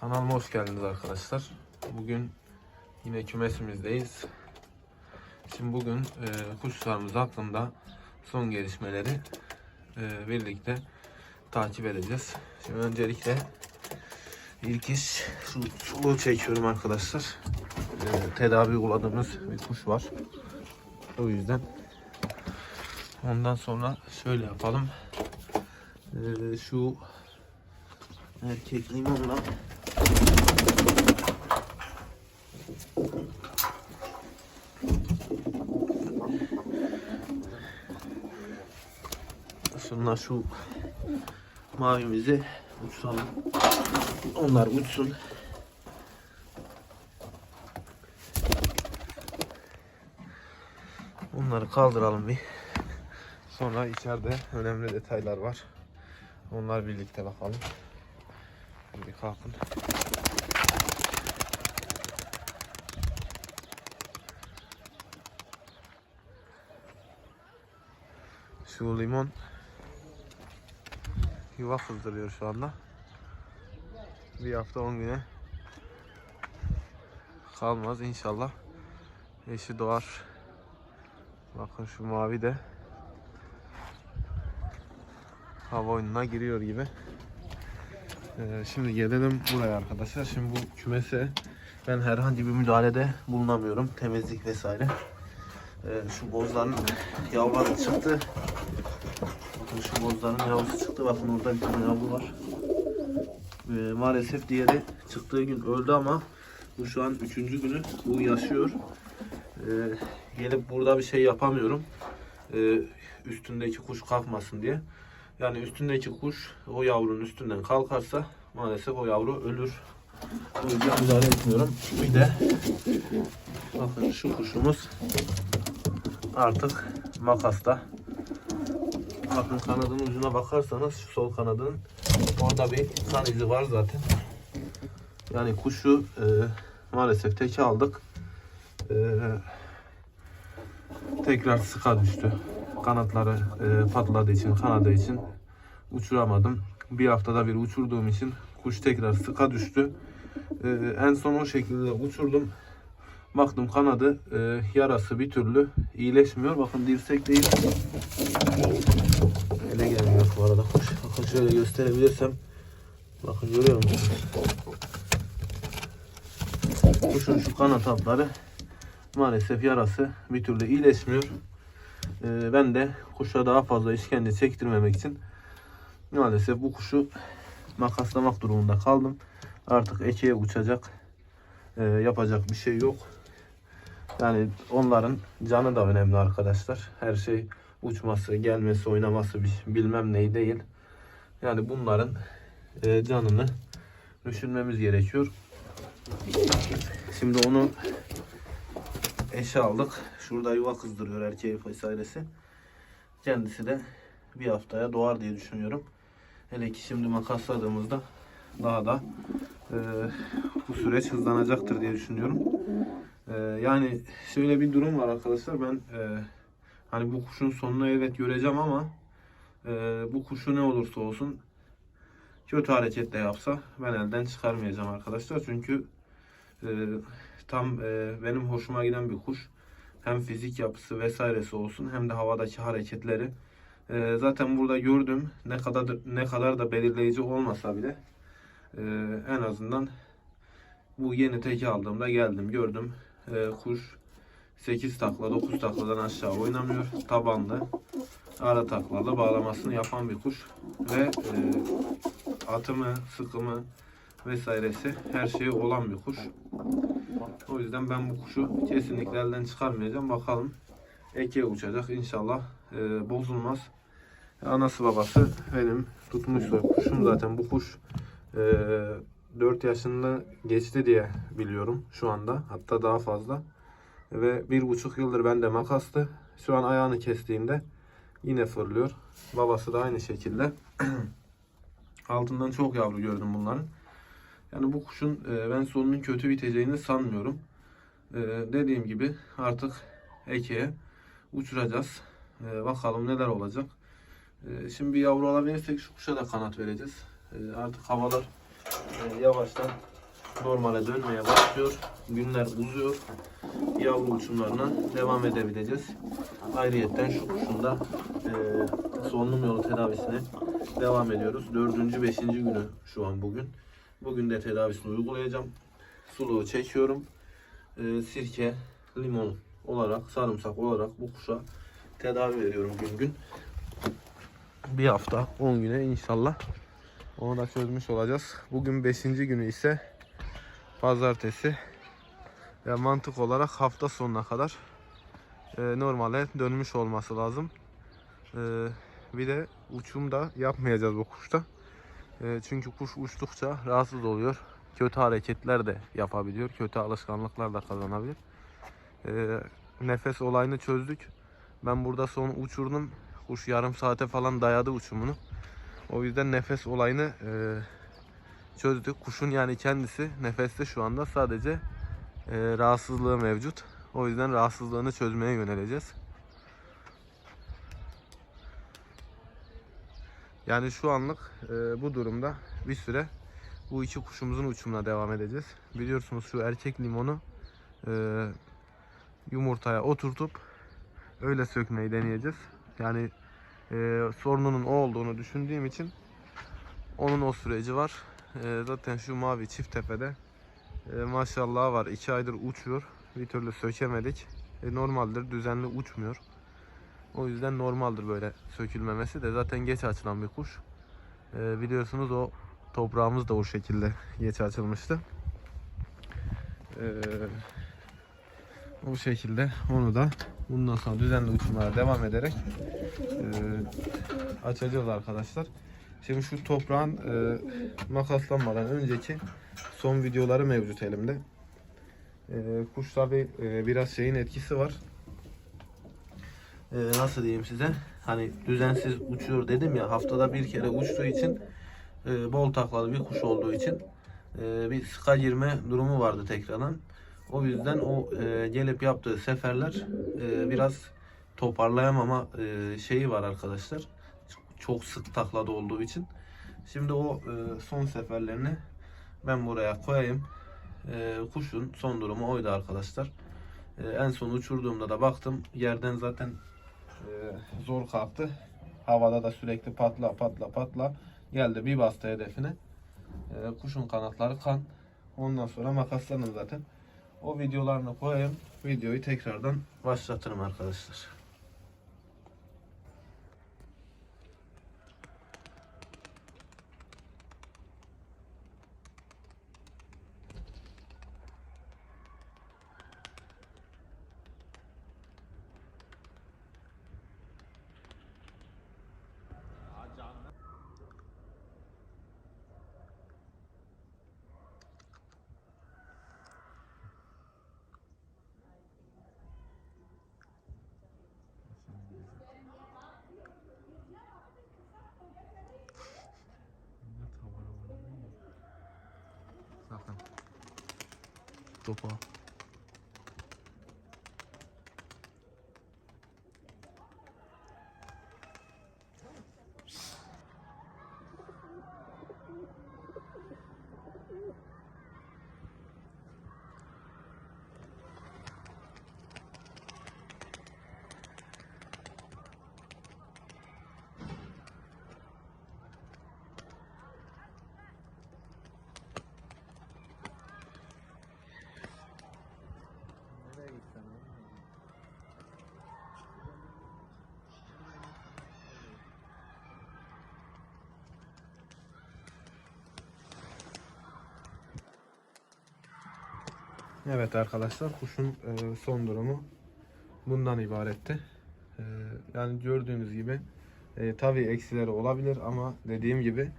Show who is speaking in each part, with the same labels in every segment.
Speaker 1: Kanalıma hoş geldiniz arkadaşlar. Bugün yine kümesimizdeyiz. Şimdi bugün e, kuşlarımız hakkında son gelişmeleri e, birlikte takip edeceğiz. Şimdi öncelikle ilk iş şu suluğu çekiyorum arkadaşlar. E, tedavi uyguladığımız bir kuş var. O yüzden ondan sonra şöyle yapalım. E, şu erkek limonla Şunlar şu mavimizi uçsalım. Onlar uçsun. Onları kaldıralım bir. Sonra içeride önemli detaylar var. Onlar birlikte bakalım. Kalkın. Şu limon yuva kızdırıyor şu anda. Bir hafta 10 güne kalmaz inşallah. Eşi doğar. Bakın şu mavi de hava oyununa giriyor gibi. Ee, şimdi gelelim buraya arkadaşlar. Şimdi bu kümese ben herhangi bir müdahalede bulunamıyorum. Temizlik vesaire. Ee, şu bozların yavruları çıktı. Bakın şu bozların yavrusu çıktı. Bakın orada bir tane yavru var. Ee, maalesef diğeri çıktığı gün öldü ama bu şu an üçüncü günü. Bu yaşıyor. Gelip burada bir şey yapamıyorum. Üstündeki kuş kalkmasın diye. Yani üstündeki kuş o yavrunun üstünden kalkarsa maalesef o yavru ölür. O yüzden müdahale etmiyorum. Bir de bakın şu kuşumuz artık makasta. Bakın kanadın ucuna bakarsanız şu sol kanadın orada bir kan izi var zaten. Yani kuşu e, maalesef teke aldık. E, tekrar sıka düştü. Kanatları e, patladığı için, kanadı için uçuramadım. Bir haftada bir uçurduğum için kuş tekrar sıka düştü. E, en son o şekilde uçurdum. Baktım kanadı e, yarası bir türlü iyileşmiyor. Bakın dirsek değil. Ele gelmiyor bu arada kuş. Bakın şöyle gösterebilirsem. Bakın görüyor musunuz? Kuşun şu kanat altları maalesef yarası bir türlü iyileşmiyor. Ee, ben de kuşa daha fazla işkence çektirmemek için maalesef bu kuşu makaslamak durumunda kaldım. Artık ekeye uçacak. Ee, yapacak bir şey yok. Yani onların canı da önemli arkadaşlar. Her şey uçması, gelmesi, oynaması bilmem neyi değil. Yani bunların e, canını düşünmemiz gerekiyor. Şimdi onu eşe aldık. Şurada yuva kızdırıyor erkeği vesairesi. Kendisi de bir haftaya doğar diye düşünüyorum. Hele ki şimdi makasladığımızda daha da e, bu süreç hızlanacaktır diye düşünüyorum. E, yani şöyle bir durum var arkadaşlar. Ben e, hani bu kuşun sonunu evet göreceğim ama e, bu kuşu ne olursa olsun kötü hareket de yapsa ben elden çıkarmayacağım arkadaşlar. Çünkü e, tam e, benim hoşuma giden bir kuş. Hem fizik yapısı vesairesi olsun hem de havadaki hareketleri. E, zaten burada gördüm ne kadar ne kadar da belirleyici olmasa bile e, en azından bu yeni teki aldığımda geldim gördüm. E, kuş 8 takla 9 takladan aşağı oynamıyor. Tabanlı ara taklalı bağlamasını yapan bir kuş ve e, atımı, sıkımı vesairesi her şeyi olan bir kuş. O yüzden ben bu kuşu kesinlikle elden çıkarmayacağım. Bakalım eke uçacak inşallah e, bozulmaz. Anası babası benim tutmuşlar kuşum zaten bu kuş e, 4 yaşında geçti diye biliyorum şu anda hatta daha fazla ve bir buçuk yıldır bende makastı. Şu an ayağını kestiğimde yine fırlıyor. Babası da aynı şekilde. Altından çok yavru gördüm bunların. Yani bu kuşun e, ben sonunun kötü biteceğini sanmıyorum. E, dediğim gibi artık ekeye uçuracağız. E, bakalım neler olacak. E, şimdi bir yavru alabilirsek şu kuşa da kanat vereceğiz. E, artık havalar e, yavaştan normale dönmeye başlıyor. Günler uzuyor. Yavru uçumlarına devam edebileceğiz. Ayrıyetten şu kuşun da e, solunum yolu tedavisine devam ediyoruz. Dördüncü, beşinci günü şu an bugün. Bugün de tedavisini uygulayacağım. Suluğu çekiyorum. E, sirke, limon olarak, sarımsak olarak bu kuşa tedavi veriyorum gün gün. Bir hafta, 10 güne inşallah onu da çözmüş olacağız. Bugün 5. günü ise pazartesi. Ve mantık olarak hafta sonuna kadar e, normale dönmüş olması lazım. E, bir de uçum da yapmayacağız bu kuşta. E, çünkü kuş uçtukça rahatsız oluyor. Kötü hareketler de yapabiliyor. Kötü alışkanlıklar da kazanabilir. E, nefes olayını çözdük. Ben burada son uçurdum. Kuş yarım saate falan dayadı uçumunu. O yüzden nefes olayını e, çözdük. Kuşun yani kendisi nefeste şu anda sadece e, rahatsızlığı mevcut. O yüzden rahatsızlığını çözmeye yöneleceğiz. Yani şu anlık e, bu durumda bir süre bu iki kuşumuzun uçumuna devam edeceğiz. Biliyorsunuz şu erkek limonu e, yumurtaya oturtup öyle sökmeyi deneyeceğiz. Yani e, sorununun o olduğunu düşündüğüm için onun o süreci var. E, zaten şu mavi çift tepede e, maşallah var. 2 aydır uçuyor. Bir türlü sökemedik. E, normaldir. Düzenli uçmuyor. O yüzden normaldir böyle sökülmemesi de. Zaten geç açılan bir kuş. E, biliyorsunuz o toprağımız da o şekilde geç açılmıştı. E, o şekilde onu da bundan sonra düzenli uçumlara devam ederek e, açacağız arkadaşlar. Şimdi şu toprağın e, makaslanmadan önceki son videoları mevcut elimde. E, kuş tabi e, biraz şeyin etkisi var. E, nasıl diyeyim size? Hani düzensiz uçuyor dedim ya haftada bir kere uçtuğu için e, bol taklalı bir kuş olduğu için e, bir sıka girme durumu vardı tekrardan. O yüzden o e, gelip yaptığı seferler e, biraz toparlayamama e, şeyi var arkadaşlar. Çok sık taklada olduğu için. Şimdi o e, son seferlerini ben buraya koyayım. E, kuşun son durumu oydu arkadaşlar. E, en son uçurduğumda da baktım yerden zaten zor kalktı. Havada da sürekli patla patla patla geldi bir bastı hedefine. E, kuşun kanatları kan. Ondan sonra makaslanın zaten. O videolarını koyayım. Videoyu tekrardan başlatırım arkadaşlar. тупо. Evet arkadaşlar kuşun e, son durumu bundan ibaretti. E, yani gördüğünüz gibi e, tabii eksileri olabilir ama dediğim gibi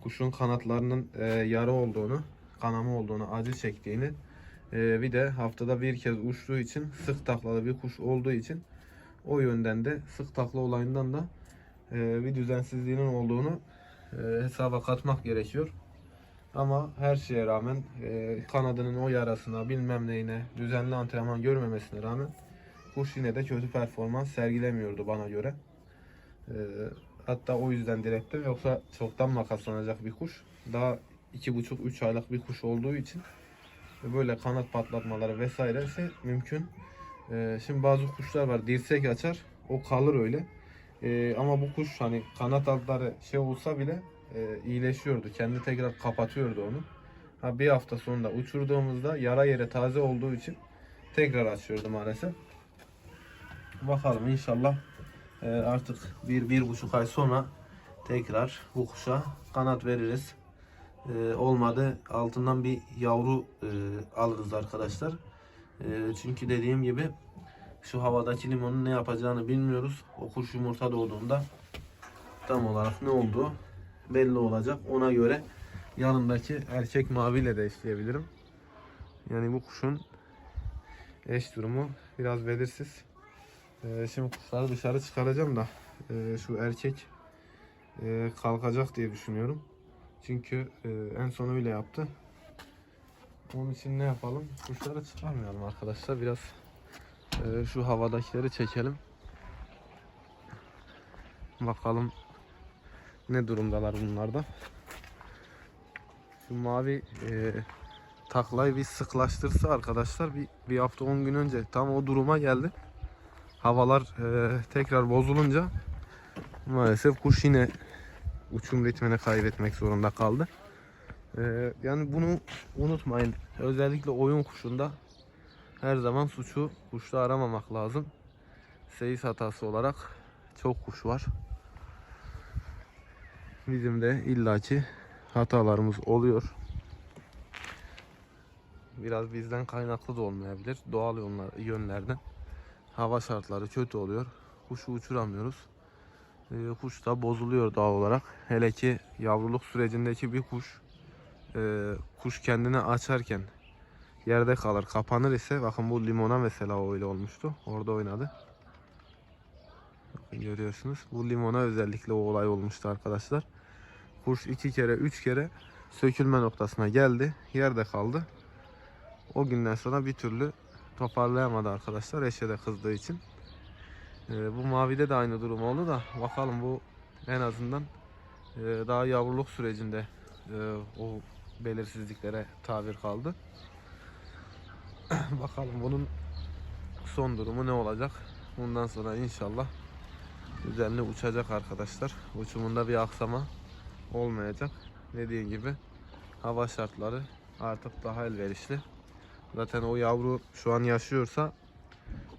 Speaker 1: kuşun kanatlarının yara olduğunu, kanama olduğunu, acı çektiğini bir de haftada bir kez uçtuğu için sık taklalı bir kuş olduğu için o yönden de sık takla olayından da bir düzensizliğinin olduğunu hesaba katmak gerekiyor. Ama her şeye rağmen e, kanadının o yarasına bilmem neyine düzenli antrenman görmemesine rağmen kuş yine de kötü performans sergilemiyordu bana göre. E, hatta o yüzden direktim yoksa çoktan makaslanacak bir kuş. Daha 2,5-3 aylık bir kuş olduğu için böyle kanat patlatmaları vesairesi mümkün. Ee, şimdi bazı kuşlar var dirsek açar o kalır öyle. Ee, ama bu kuş hani kanat altları şey olsa bile e, iyileşiyordu. Kendi tekrar kapatıyordu onu. Ha bir hafta sonra uçurduğumuzda yara yere taze olduğu için tekrar açıyordu maalesef. Bakalım inşallah e, artık bir, bir buçuk ay sonra tekrar bu kuşa kanat veririz. E, olmadı altından bir yavru e, alırız arkadaşlar. E, çünkü dediğim gibi şu havadaki limonun ne yapacağını bilmiyoruz. O kuş yumurta doğduğunda tam olarak ne olduğu belli olacak. Ona göre yanındaki erkek maviyle de eşleyebilirim. Yani bu kuşun eş durumu biraz belirsiz. Ee, şimdi kuşları dışarı çıkaracağım da e, şu erkek e, kalkacak diye düşünüyorum. Çünkü e, en son öyle yaptı. Onun için ne yapalım? Kuşları çıkarmayalım arkadaşlar. Biraz e, şu havadakileri çekelim. Bakalım ne durumdalar bunlarda. Şu mavi e, taklayı bir sıklaştırsa arkadaşlar bir, bir hafta 10 gün önce tam o duruma geldi. Havalar e, tekrar bozulunca maalesef kuş yine uçum ritmini kaybetmek zorunda kaldı. E, yani bunu unutmayın. Özellikle oyun kuşunda her zaman suçu kuşta aramamak lazım. Seyis hatası olarak çok kuş var. Bizim de illaki hatalarımız oluyor. Biraz bizden kaynaklı da olmayabilir. Doğal yönler, yönlerden. Hava şartları kötü oluyor. Kuşu uçuramıyoruz. Ee, kuş da bozuluyor doğal olarak. Hele ki yavruluk sürecindeki bir kuş e, kuş kendini açarken yerde kalır, kapanır ise bakın bu limona mesela öyle olmuştu. Orada oynadı. Görüyorsunuz. Bu limona özellikle o olay olmuştu arkadaşlar. Kuş iki kere, üç kere sökülme noktasına geldi. Yerde kaldı. O günden sonra bir türlü toparlayamadı arkadaşlar. Eşe de kızdığı için. Ee, bu mavide de aynı durum oldu da bakalım bu en azından e, daha yavruluk sürecinde e, o belirsizliklere tabir kaldı. bakalım bunun son durumu ne olacak? Bundan sonra inşallah üzerine uçacak arkadaşlar. Uçumunda bir aksama olmayacak. Dediğim gibi hava şartları artık daha elverişli. Zaten o yavru şu an yaşıyorsa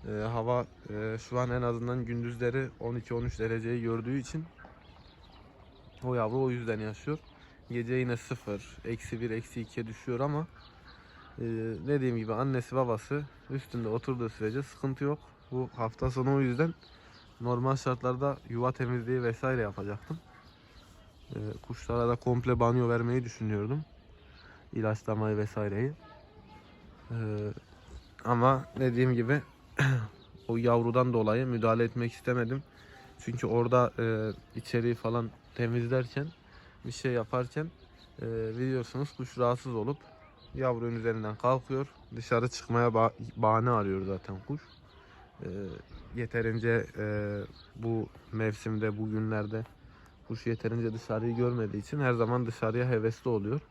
Speaker 1: e, hava e, şu an en azından gündüzleri 12-13 dereceyi gördüğü için o yavru o yüzden yaşıyor. Gece yine 0, eksi 1, eksi 2'ye düşüyor ama e, dediğim gibi annesi babası üstünde oturduğu sürece sıkıntı yok. Bu hafta sonu o yüzden normal şartlarda yuva temizliği vesaire yapacaktım. E, kuşlara da komple banyo vermeyi düşünüyordum. İlaçlamayı vesaireyi. E, ama dediğim gibi o yavrudan dolayı müdahale etmek istemedim. Çünkü orada e, içeriği falan temizlerken bir şey yaparken e, biliyorsunuz kuş rahatsız olup yavrunun üzerinden kalkıyor. Dışarı çıkmaya ba- bahane arıyor zaten kuş. E, yeterince e, bu mevsimde, bu günlerde kuş yeterince dışarıyı görmediği için her zaman dışarıya hevesli oluyor.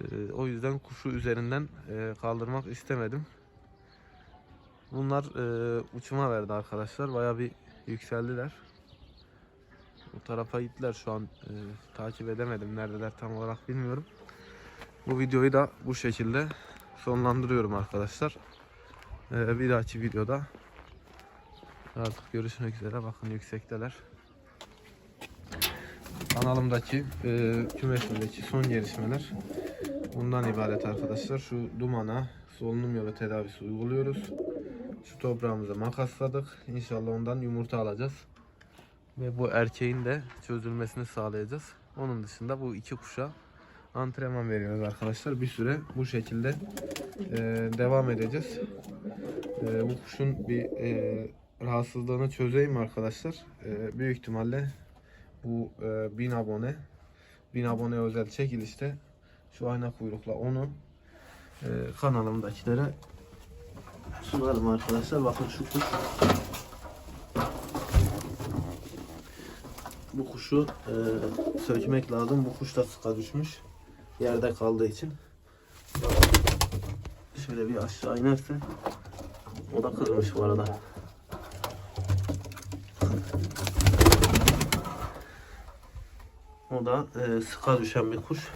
Speaker 1: E, o yüzden kuşu üzerinden e, kaldırmak istemedim. Bunlar e, uçuma verdi arkadaşlar. Baya bir yükseldiler. Bu tarafa gittiler şu an e, takip edemedim. Neredeler tam olarak bilmiyorum. Bu videoyu da bu şekilde sonlandırıyorum arkadaşlar. E, bir dahaki videoda artık görüşmek üzere. Bakın yüksekteler. Kanalımdaki e, kümesimdeki son gelişmeler bundan ibaret arkadaşlar. Şu dumana solunum yolu tedavisi uyguluyoruz. Şu toprağımıza makasladık. İnşallah ondan yumurta alacağız. Ve bu erkeğin de çözülmesini sağlayacağız. Onun dışında bu iki kuşa antrenman veriyoruz arkadaşlar. Bir süre bu şekilde e, devam edeceğiz. E, bu kuşun bir e, rahatsızlığını çözeyim arkadaşlar. E, büyük ihtimalle bu e, 1000 abone 1000 abone özel çekilişte şu ayna kuyrukla onu e, kanalımdakilere sunarım arkadaşlar. Bakın şu kuş bu kuşu e, sökmek lazım. Bu kuş da sıka düşmüş. Yerde kaldığı için. Şöyle bir aşağı inerse. O da kırmış bu arada. O da e, sıka düşen bir kuş.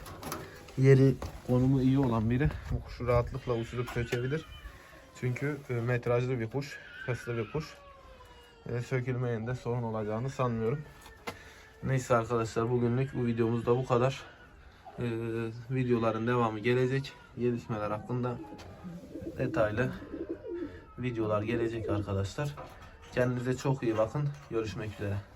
Speaker 1: Yeri konumu iyi olan biri bu kuşu rahatlıkla uçurup sökebilir. Çünkü e, metrajlı bir kuş, hırslı bir kuş. E, sökülmeyende sorun olacağını sanmıyorum. Neyse arkadaşlar bugünlük bu videomuz da bu kadar. E, videoların devamı gelecek. Gelişmeler hakkında detaylı videolar gelecek arkadaşlar. Kendinize çok iyi bakın. Görüşmek üzere.